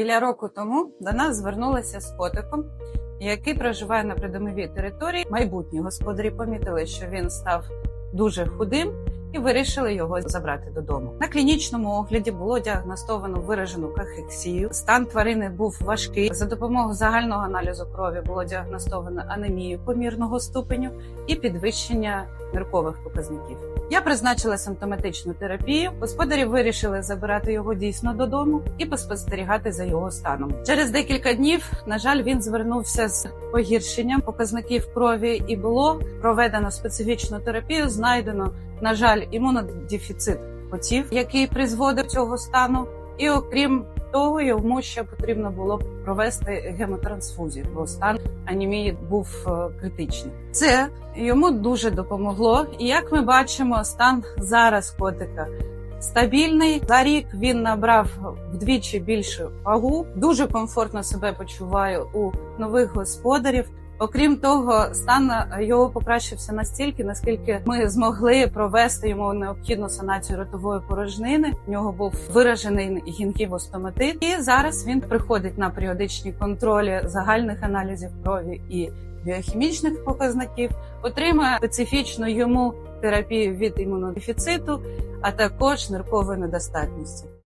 Біля року тому до нас звернулися з котиком, який проживає на придомовій території. Майбутні господарі помітили, що він став дуже худим. І вирішили його забрати додому. На клінічному огляді було діагностовано виражену кахексію. Стан тварини був важкий. За допомогою загального аналізу крові було діагностовано анемію помірного ступеню і підвищення ниркових показників. Я призначила симптоматичну терапію. Господарі вирішили забирати його дійсно додому і поспостерігати за його станом. Через декілька днів, на жаль, він звернувся з погіршенням показників крові, і було проведено специфічну терапію. Знайдено, на жаль, імунодефіцит котів, який призводив цього стану. І окрім того, йому ще потрібно було провести гемотрансфузію, бо стан анемії був е, критичний. Це йому дуже допомогло. І як ми бачимо, стан зараз котика стабільний. За рік він набрав вдвічі більшу вагу. Дуже комфортно себе почуває у нових господарів. Окрім того, стан його покращився настільки, наскільки ми змогли провести йому необхідну санацію ротової порожнини. У нього був виражений гінгівостоматит. І зараз він приходить на періодичні контролі загальних аналізів крові і біохімічних показників, отримує специфічну йому терапію від імунодефіциту, а також ниркової недостатності.